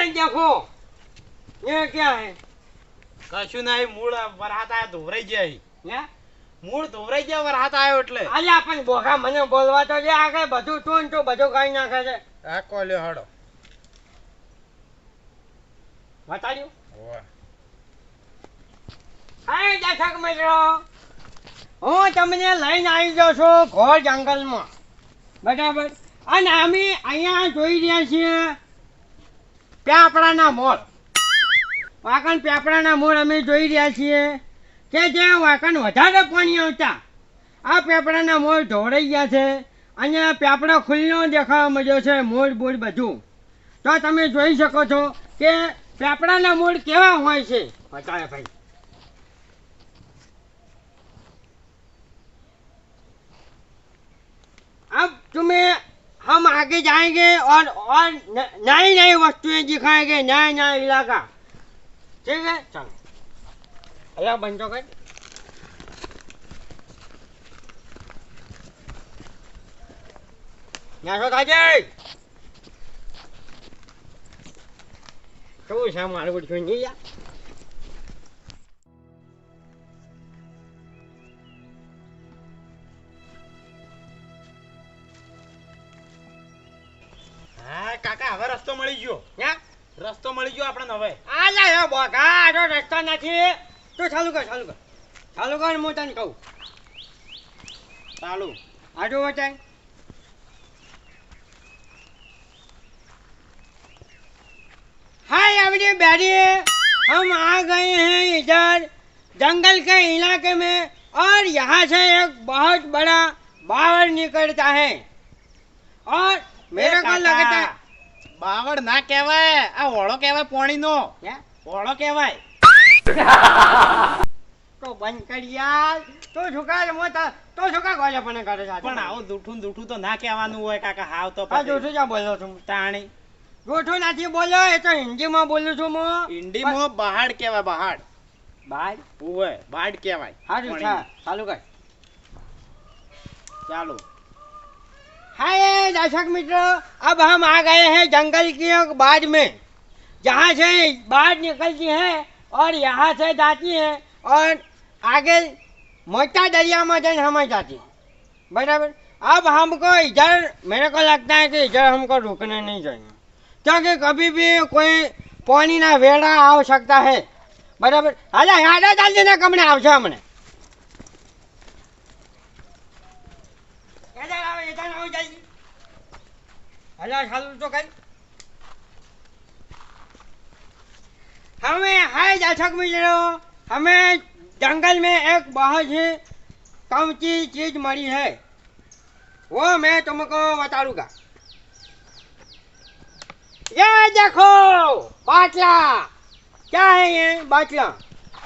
ये देखो ये क्या है કશું નહીં મૂળ વરહાત આયો ધોવરાઈ ગયા અહીં. હે મૂળ ધોવરાઈ ગયા વરહાત આયો એટલે આયા પણ બોખા મને બોલવા તો જે આગળ બધું તું ને તું બધું કઈ નાખે છે આ કોલ્યો હડો બતાડ્યું ઓવે. હાય દર્શક મિત્રો હું તમને લઈને આવી જાઉં છું ઘોર જંગલમાં બરાબર અને અમે અહીંયા જોઈ રહ્યા છીએ પેપડાના મોર વાકણ પેપડાના મોર અમે જોઈ રહ્યા છીએ કે જે વાકણ વધારે પાણી આવતા આ પેપડાના મોર ઢોળાઈ ગયા છે અને પેપડો ખુલ્લો દેખાવા મળ્યો છે મોર બોર બધું તો તમે જોઈ શકો છો કે પેપડાના મોર કેવા હોય છે બતાવે ભાઈ अब तुम्हें हम आगे जाएंगे और और न- नई नई वस्तुएं दिखाएंगे नया नया इलाका ठीक है चलो अल्लाह बंदो कर ન્યાસો થાજે શું છે મારું બધું નહીં યાર आजू बताए हाय अवनी बैरी हम आ गए हैं इधर जंगल के इलाके में और यहाँ से एक बहुत बड़ा बावर निकलता है और मेरे એ को કાકા, लगता है બાવળ ના કહેવાય આ ઓળો કહેવાય પોણીનો क्या? ઓળો કહેવાય तो बंद कर यार तो झुका रे मोटा तो झुका गोले पने करे जाते પણ આવું દૂઠું ને દૂઠું તો ના કહેવાનું હોય કાકા હાવ તો આ પછી. જૂઠું જા બોલો છું તાણી જૂઠું નથી બોલ્યો એ તો હિન્દીમાં બોલું છું હું હિન્દીમાં બહાડ કહેવાય બહાડ બાય ઓવે બાડ કહેવાય हाँ जी પોણીનો. अच्छा चालू कर ચાલો हाय दर्शक मित्रों अब हम आ गए हैं जंगल की एक बाढ़ में जहाँ से बाढ़ निकलती है और यहाँ से जाती है और आगे मोटा दरिया में जन हम સમજાતી बराबर? अब हमको इधर, मेरे को लगता है कि इधर हमको रुकने नहीं चाहिए। क्योंकि कभी भी कोई पानी ना वेड़ा आ सकता है। बराबर? अरे બરાબર હાલે હાડા ચાલતી ને हमने। तो हमें અમને હમે मिल रहे हो। हमें अल्लाह चालू तो कर हमें हाय दर्शक मित्रों हमें जंगल में एक बहुत ही कमती चीज मरी है वो मैं तुमको बताऊंगा ये देखो बाटला क्या है ये बाटला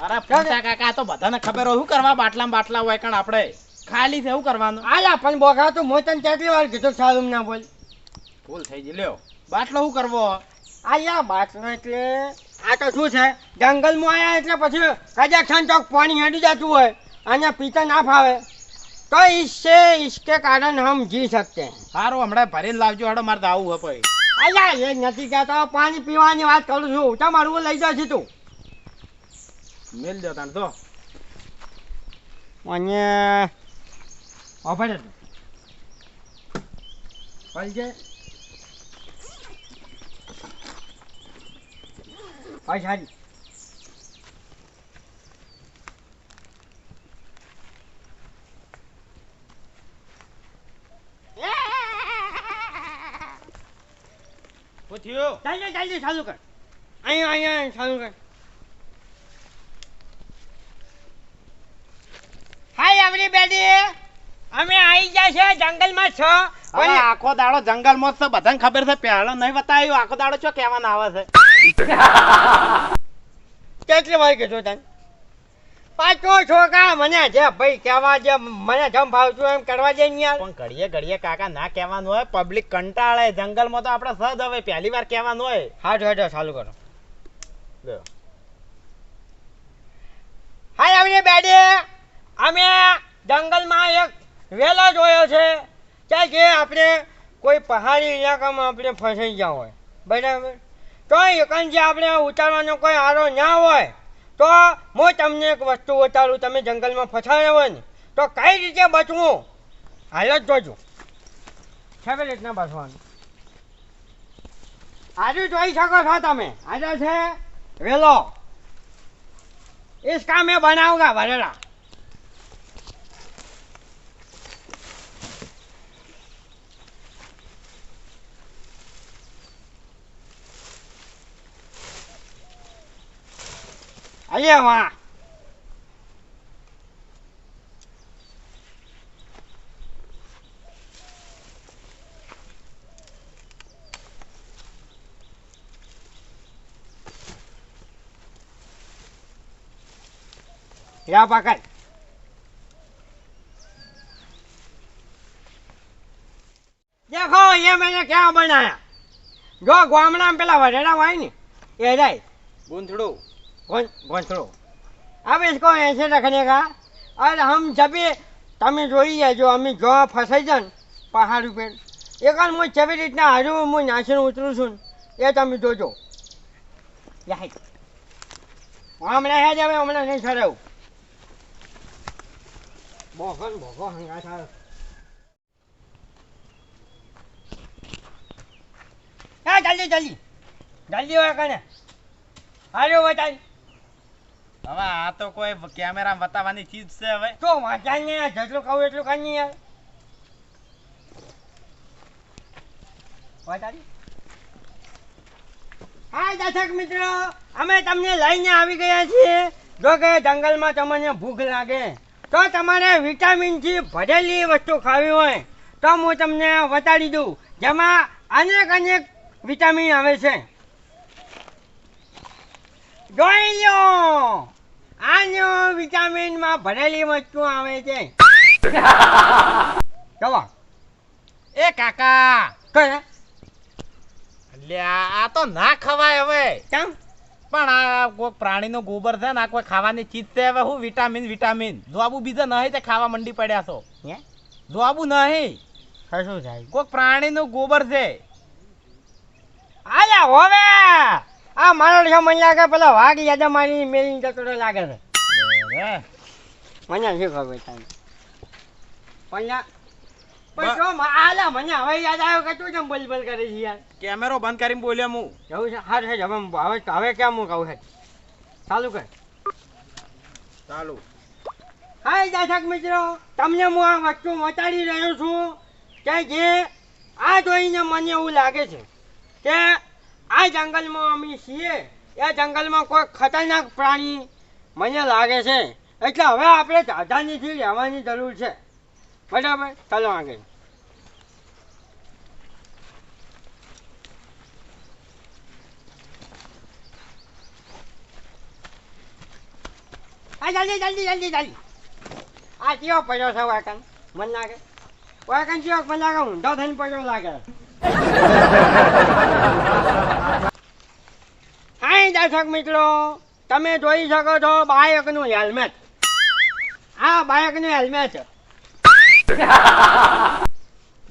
અરે પૂછા કાકા આ તો બધાને ખબર હોય શું કરવા બાટલા બાટલા હોય કણ આપણે ખાલી છે શું કરવાનું આલા પણ બોખા તો મોતન કેટલી વાર કીધું સારું ના બોલ ભૂલ થઈ ગઈ લ્યો બાટલો શું કરવો આયા બાથરૂમ એટલે આ તો શું છે? જંગલમાં આવ્યા એટલે પછી રાજસ્થાન ચોક પાણી હેડી જતું હોય અને પીતા ના ફાવે. તો ઈસે ઈસકે કારણ હમ જી શકતે સારું હમણાં ભરીને લાવજો હડો મારે તો આવું હોય અહીંયા એ નથી જતો. પાણી પીવાની વાત કરું છું. તમારું લઈ જાઉં છું તું. મેલ દો તાર તો અને ઓફર પલજે પૈસા શું થયું ચાલજે ચાલજે ચાલુ કર. અહીંયા અહીંયા ચાલુ કર. હાય આવડી બેડી અમે આવી ગયા છે જંગલમાં છો. હવે આખો દાડો જંગલમાં છે. બધાને ખબર છે પહેલો નહીં બતાવ્યું. આખો દાડો છો કહેવાના આવે છે? કેટલી વાર કીધું તને? પાછો છોકરા મને જે ભાઈ કહેવા જે મને જમ ભાવતું એમ કરવા દે ને યાર. પણ ઘડીએ ઘડીએ કાકા ના કહેવાનું હોય પબ્લિક કંટાળે જંગલમાં તો આપણે સદ હવે પહેલી વાર કહેવાનું હોય. હા જો જો ચાલુ કરો. હાય અમને બેડે. અમે જંગલમાં એક વેલો જોયો છે કે જે આપણે કોઈ પહાડી ઇલાકામાં આપણે ફસાઈ ગયા હોય. બરાબર? તો એકંજે આપણે ઉતારવાનો કોઈ આરો ના હોય તો હું તમને એક વસ્તુ ઉતારું તમે જંગલમાં ફસાયા હોય ને તો કઈ રીતે બચવું? હાલ જ જોજો. કેવી રીતના બચવાનું? આજે જોઈ શકો છો તમે. આજે છે વેલો. ઈસકા મેં બનાવગા ભરેલા. અલે વાહ યા પાકલ દેખો એ મેને ક્યાં બનાયા? જો ગામડામાં પેલા વઢેડા હોય ને, એ જાય. ગુંથડું. घोंसड़ो अब इसको ऐसे रखने का और हम जब भी તમે જોઈ જાજો અમે જો ફસાઈ જાય ને પહાડ ઉપર એક વાર હું કેવી રીતના હારું હું નાસીને ઉતરું છું ને એ તમે જોજો યાહી હમણાં હે જ હવે હમણાં નહીં છરાવું બોગન બોગો હંગા થાય હા જલ્દી જલ્દી જલ્દી હોય કને હારું બતાવી હવે આ તો કોઈ કેમેરા બતાવવાની ચીજ છે હવે. તો વાંચા નહીં જેટલું કહું એટલું કાઢી યાર વાંચાડી હા દર્શક મિત્રો, અમે તમને લઈને આવી ગયા છીએ. જો કે જંગલમાં તમને ભૂખ લાગે, તો તમારે વિટામિનથી ભરેલી વસ્તુ ખાવી હોય, તો હું તમને બતાડી દઉં, જેમાં અનેક અનેક વિટામિન આવે છે. જોઈ લો આનો વિટામિનમાં ભરેલી વસ્તુ આવે છે. ચલો એ કાકા. કયા? લ્યા આ તો ના ખવાય હવે. કેમ? પણ આ કોઈ પ્રાણીનો ગોબર છે ને આ કોઈ ખાવાની ચીજ છે હવે હું વિટામિન વિટામિન. જોબુ બીજા નહીં તે ખાવા મંડી પડ્યા છો. જોબુ નહીં. કશું થાય. કોઈ પ્રાણીનું ગોબર છે. આયા હવે. આ મારો છે મને લાગે પેલા વાઘ યાદા મારી મેલીને જતો લાગે છે. મને શું ખબર તને પણ પણ જો આલા મને હવે યાદ આવ્યો કે તું કેમ બોલ બોલ કરે છે યાર. કેમેરો બંધ કરીને બોલ્યો હું જવું છે? હાર છે હવે હવે હવે કેમ હું કહું છે? ચાલુ કર. ચાલુ. હાય દર્શક મિત્રો તમને હું આ વસ્તુ બતાડી રહ્યો છું કે જે આ જોઈને મને એવું લાગે છે કે આ જંગલમાં અમે છીએ. એ જંગલમાં કોઈ ખતરનાક પ્રાણી મને લાગે છે. એટલે હવે આપણે સાવધાનીથી રહેવાની જરૂર છે. બરાબર? ચાલો આગળ. આ જલ્દી જલ્દી જલ્દી જલ્દી. આ ચિયો પડ્યો છે વાકન? મન લાગે. વાકન ચિયો મને લાગે ઊંધો થઈને પડ્યો લાગે. હાય દર્શક મિત્રો, તમે જોઈ શકો છો બાયકનું હેલ્મેટ. આ બાયકનું હેલ્મેટ.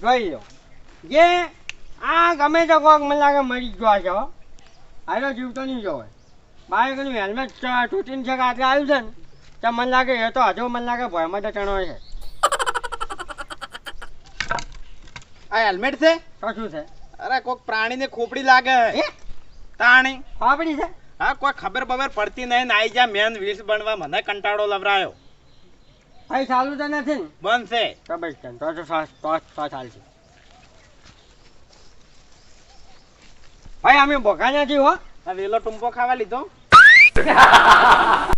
જોઈ લો. જે આ ગમે તો કોક મને લાગે મરી જ ગયો છે. હાલો જીવતો નહીં જોવે. બાયકનું હેલ્મેટ તૂટીને છે આટલે આવ્યું છે ને, તો મને લાગે એ તો હજુ મને લાગે ભયમાં તો ચણો છે. આ હેલ્મેટ છે? શું છે? અરે કોઈક પ્રાણીને ખોપડી લાગે. તાણી. ખોપડી છે? હા કોઈ ખબર બબર પડતી નહીં. નાઈ જા મેન વીસ બનવા મને કંટાળો લવરાયો. ભાઈ ચાલુ તો નથી ને? બંધ છે. તો બસ ચાલ, તો તો તો તો ચાલશે ભાઈ અમે ભોગા નથી હો. આ વેલો ટુંપો ખાવા લીધો.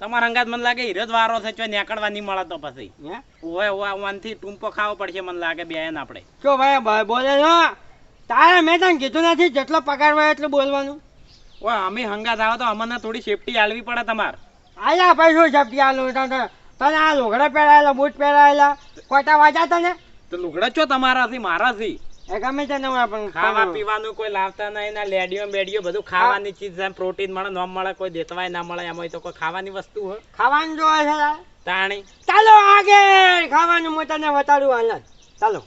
તમારા અંગાત મને લાગે હીરો જ વારો છે જો નીકળવા નહીં મળે તો પછી હે? ઓય ઓય ઓનથી ટૂંપો ખાવો પડશે મને લાગે બે આપણે. જો ભાઈ ભાઈ બોલે છો? તારે મેં તને કીધું નથી જેટલો પગાર હોય એટલું બોલવાનું. ઓય અમે હંગાત આવો તો અમને થોડી સેફટી આલવી પડે તમારે. આયા ભાઈ શું સેફટી આલું તને તને આ લુગડા પહેરાયેલા બૂટ પહેરાયેલા કોટા વાજા તને? તો લુગડા ચો તમારાથી મારાથી? ગમે તે નવા પણ ખાવા પીવાનું કોઈ લાવતા નહીં ના લેડીઓ બેડીઓ બધું ખાવાની ચીજ છે પ્રોટીન મળે ન મળે કોઈ દેતવાય ના મળે એમાં તો કોઈ ખાવાની વસ્તુ હોય. ખાવાનું જોવે છે? તાણી. ચાલો આગે! ખાવાનું હું તને બતાડું હાલ. ચાલો.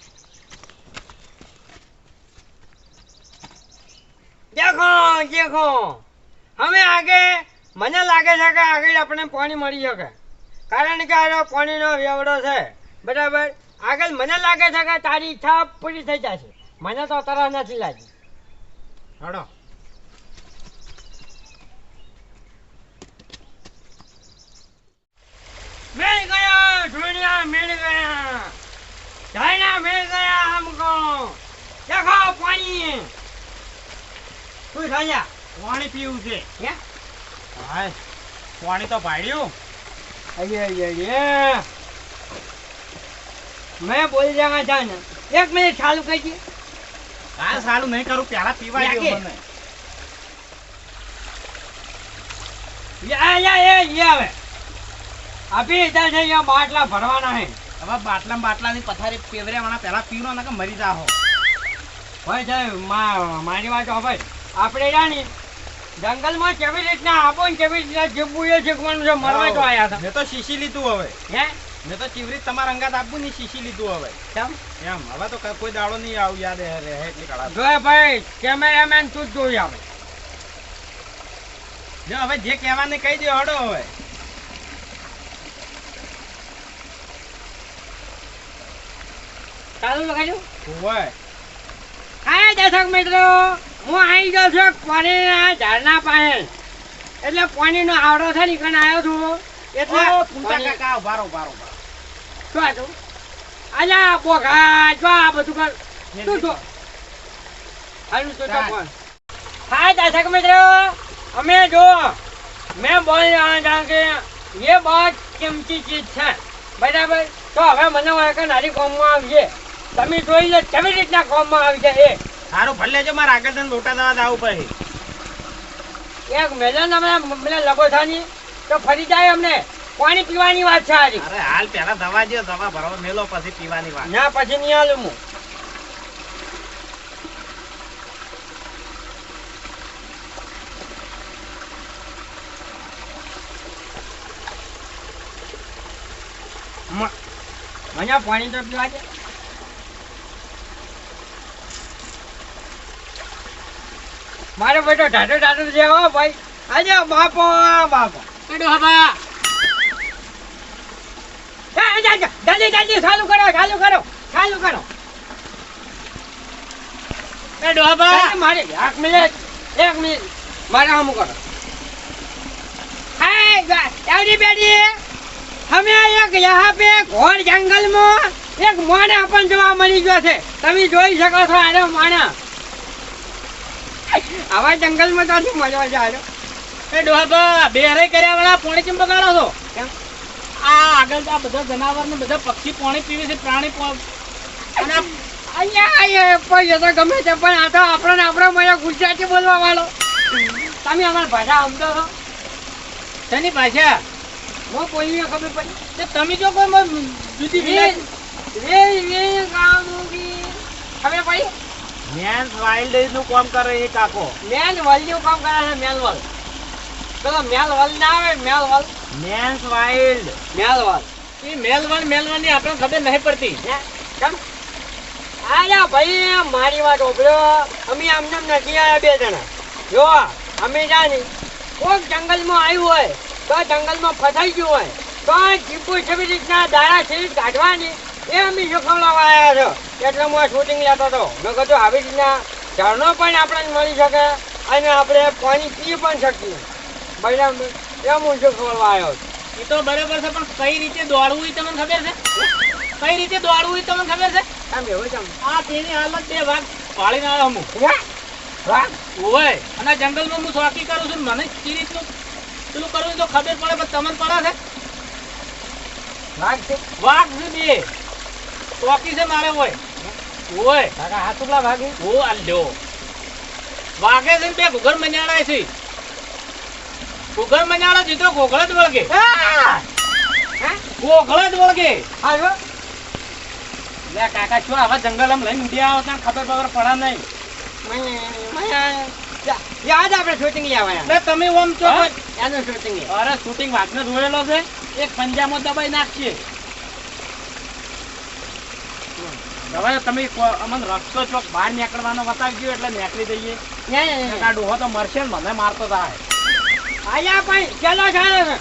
દેખો દેખો. હવે આગળ મને લાગે છે કે આગળ આપણે પાણી મળી શકે. કારણ કે આ પાણીનો વ્યવડો છે. બરાબર? આગળ મને લાગે છે કે તારી ઈચ્છા પૂરી થઈ જશે. મને તો તરા નથી લાગી. હડો. મેળી ગયા ઢોળિયા મેળ ગયા. ઢાયના મેળ ગયા હમકો દેખો પાણી તું રાજા પાણી પીવું છે. કે હાય પાણી તો ભાડ્યું. અયે અયે અયે મેં બોલી જાગા જાને એક મિનિટ ચાલુ કરી દઈએ આ સારું નહીં કરું પેલા પીવા દે મને. યા યા એ યા હવે. અભી ઇધર છે યા બાટલા ભરવાના હે હવે બાટલા બાટલા ની પથારી પેવરે વાળા પેલા પીવો ને કે મરી જા હો ભાઈ સાહેબ મારી વાત ભાઈ. આપણે જાણી જંગલમાં કેવી રીતના આપો ને કેવી રીતના જીવવું એ શીખવાનું છે મરવા તો આયા હતા. મેં તો શીશી લીધું હવે. હે? મેં તો ચીવરી તમારા અંગાત આપવું ને શીશી લીધું હવે. કેમ? એમ હવે તો કોઈ દાડો નહીં આવું યાદ રહે એટલી કળા. જોય ભાઈ કેમેરામેન તું જ જોઈ આવે. જો હવે જે કહેવાને કહી દે હડો હવે. ચાલુ લગાડ્યું? હોય હા દર્શક મિત્રો. હું આવી ગયો છું પાણીના ઝાડના પાસે. એટલે પાણીનો આવડો છે ને કણ આવ્યો છું. એટલે કાકા ઊભા રહો, ઊભા રહો, ઊભા રહો. શું જો હવે મને કે નારી કોમમાં આવજે. તમે જોઈ લો કેવી રીતના કોમમાં આવી જાય એ. સારું ભલે છે મારા આગળ મોટા દાવા દાવ પછી એક મેલન અમે મેલા લગો થાની તો ફરી જાય અમને. પાણી પીવાની વાત છે આજે. અરે હાલ પેલા દવા જો દવા ભરવા મેલો પછી પીવાની વાત. ના પછી નહીં હાલું હું. મને પાણી તો પીવા દે. મારો બેટો ઢાઢો ઢાઢો છે હો ભાઈ. આજે બાપો બાપો. એડો હબા જલ્દી જલ્દી ચાલુ કરો ચાલુ કરો ચાલુ કરો. એ ડોબા. મારે એક મિનિટ એક મિનિટ. મારે હમ કરો. એવડી બેડી. અમે એક યહાં પે ઘોર જંગલમાં એક મોણા પણ જોવા મળી ગયો છે. તમે જોઈ શકો છો આને માણા. આવા જંગલમાં તો મજા આવે એ ડોબા બેરે કર્યા વાળા પોણી ચંપકારો છો. કેમ? આ આગળ આ બધા જનાવર ને બધા પક્ષી પાણી પીવે છે પ્રાણી અને અહીંયા એ તો ગમે છે પણ આ તો આપણને આપણો મને ગુજરાતી બોલવા વાળો. તમે અમારી ભાષા સમજો છો? તેની ભાષા? હું કોઈ ખબર પડી. તમે જો કોઈ જુદી વીર વીર ગામુગી ખબર પડી? મેન્સ વાઇલ્ડનું કામ કરે એ કાકો. મેલનું કામ કરે છે મેલવલ પેલો મેલવલ ના આવે મેલવલ. Men's wild મેલવલ. એ મેલવન મેલવન આપણને ખબર નહીં પડતી? કેમ? આયા ભાઈ મારી વાત ઓભળો અમે આમને નથી આવ્યા બે જણા. જો અમે જાણી કોઈક જંગલમાં આવ્યું હોય તો જંગલમાં ફસાઈ ગયું હોય તો જીપુ છબી રીતના દાડા છે કાઢવાની એ અમે શીખવડાવવા આવ્યા છો. એટલે હું શૂટિંગ લેતો હતો. મેં કીધું આવી રીતના ઝરણો પણ આપણને મળી શકે અને આપણે પાણી પી પણ શકીએ. બરાબર એમ હું શીખવડવા આવ્યો એ તો બરાબર છે પણ કઈ રીતે દોડવું એ તમને ખબર છે? કઈ રીતે દોડવું એ તમને ખબર છે? આમ એવું આ તેની હાલત બે વાઘ પાડીને આવ્યો હું. ઓય અને જંગલમાં હું શોખી કરું છું મને કઈ રીતનું? પેલું કરવું તો ખબર પડે પણ તમને પડે છે? વાઘ છે? વાઘ છે બે. શોખી છે મારે હોય ઓય. કાકા હાથ ઉપલા ભાગી ઓ આલ્યો વાઘે છે બે ઘર મન્યાળાય છે. ઘોઘળ મજાડો દીધો ગોગળ જ વળગે. હા? જ વળગે. આવ્યો? લે કાકા છો આવા જંગલ આમ લઈને ઉડ્યા આવો ત્યાં ખબર બગર પડા નહીં. યાદ આપણે શૂટિંગ લેવાયા તમે ઓમ છો. એનું શૂટિંગ અરે શૂટિંગ વાઘને જોયેલો છે. એક પંજામાં દબાઈ નાખશે. હવે તમે અમને રસ્તો ચોક બહાર નીકળવાનો બતાવજો એટલે નીકળી જઈએ. ડોહો તો મરશે ને મને મારતો થાય આયા પણ ચલો ચાલો છે?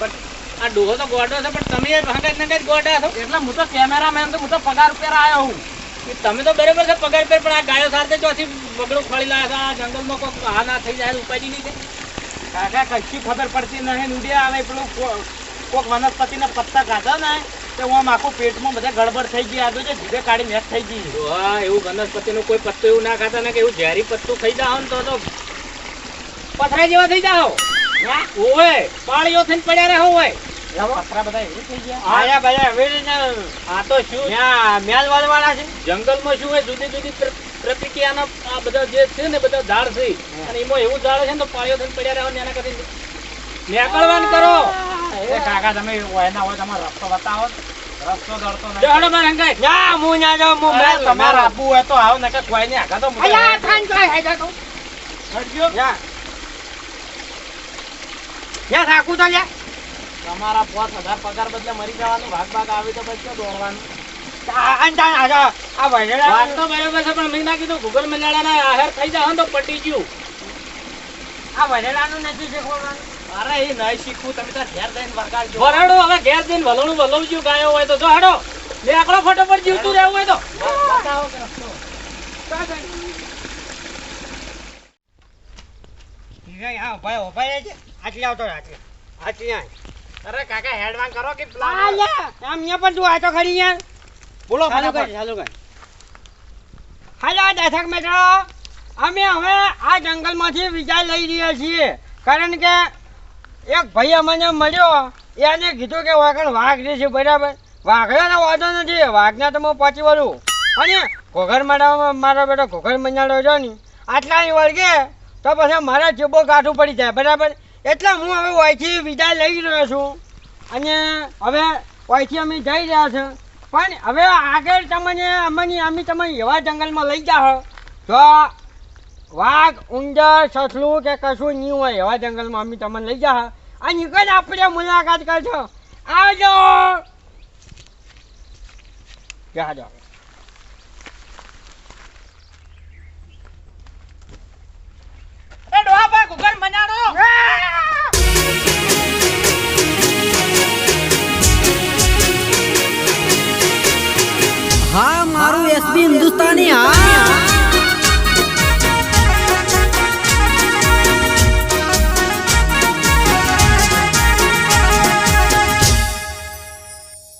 પણ આ ડોહો તો ગોડો છે પણ તમે એ ભાંગા ને કઈ ગોડા છો. એટલે હું તો કેમેરામેન તો હું તો પગાર ઉપર આવ્યો હું. તમે તો બરાબર છે પગાર પર પણ આ ગાયો સાથે ચોથી બગડું ખોલી લાયા છે આ જંગલમાં કોઈ હા ના થઈ જાય ઉપાડી નહીં છે? કાકા કશી ખબર પડતી નહીં. ઉડ્યા આવે પેલું કોઈક કોક વનસ્પતિના પત્તા ખાધા ને તો આમ આખું પેટમાં બધા ગડબડ થઈ ગઈ. આગળ જીભે કાઢી મેચ થઈ ગઈ. હા એવું વનસ્પતિનું કોઈ પત્તું એવું ના ખાતા ને કે એવું ઝેરી પત્તું ખાઈ જાઓ ને તો પથરા જેવા થઈ જાઓ. ઓય પાળીઓ થઈને પડ્યા રહો હોય જંગલમાં શું હોય? જુદી જુદી પ્ર- પ્રતિક્રિયાના આ બધા જે છે ને બધા ઝાડ છે. અને એમાં એવું ઝાડ છે ને તો પાળીઓ થઈને પડ્યા રહો ને એના કરતી નીકળવાનું કરો. એ કાકા તમે એના હોય તમારો રસ્તો બતાવો. રસ્તો માર ના હું ના જાઉં હું મેલ તમારે આપવું હોય તો આવો ને કે કોઈ તો થાન હે. યા યા થાકું તો લ્યા તમારા પાંચ હજાર પગાર બદલે મરી જવાનું ભાગ ભાગ આવી તો પછી દોડવાનું? આ વહેલા વાત તો બરાબર છે પણ મેં ના કીધું ગૂગલ મેલાડાના આહાર થઈ જાય તો પટી ગયું. આ વહેલાનું નથી શીખવાનું અરે એ નહીં શીખવું તમે તાર ઘેર જઈને વગાડજો વરાડો હવે ઘેર જઈને વલોણું વલોવજો ગાયો હોય તો. જો હાડો લે આકડો ફટોફટ જીવતું રહેવું હોય તો. બતાવો કે રસ્તો. ભાઈ રહેજે આટલી આવતો રહે, આટલી આટલી અરે કાકા હેડવાન કરો કે આ આમ ન્યા પણ તું આ તો ખરી યાર બોલો ચાલુ કર. ચાલુ કર. હાલો દર્શક મિત્રો અમે હવે આ જંગલમાંથી વિચાર લઈ રહ્યા છીએ. કારણ કે એક ભાઈ અમને મળ્યો. એને કીધું કે વાઘણ વાઘ જે છે બરાબર. વાઘડાનો વાંધો નથી. વાઘના તો હું પહોંચી વળું. અને ઘોઘર મારા મારો બેટો ઘોઘર મજાડો છો ને. આટલા વળગે તો પછી મારા જીબો કાઠું પડી જાય બરાબર? એટલે હું હવે ઓયથી વિદાય લઈ રહ્યો છું. અને હવે ઓયથી અમે જઈ રહ્યા છે. પણ હવે આગળ તમને અમને અમે તમે એવા જંગલમાં લઈ જાઓ તો વાઘ ઉંદર સસલું કે કશું નહીં હોય એવા જંગલમાં અમે તમને લઈ જાઓ અને નીકળ આપણે મુલાકાત કરશો આવજો. જહાજો ડોહા મનાડો. हिंदुस्तानी आ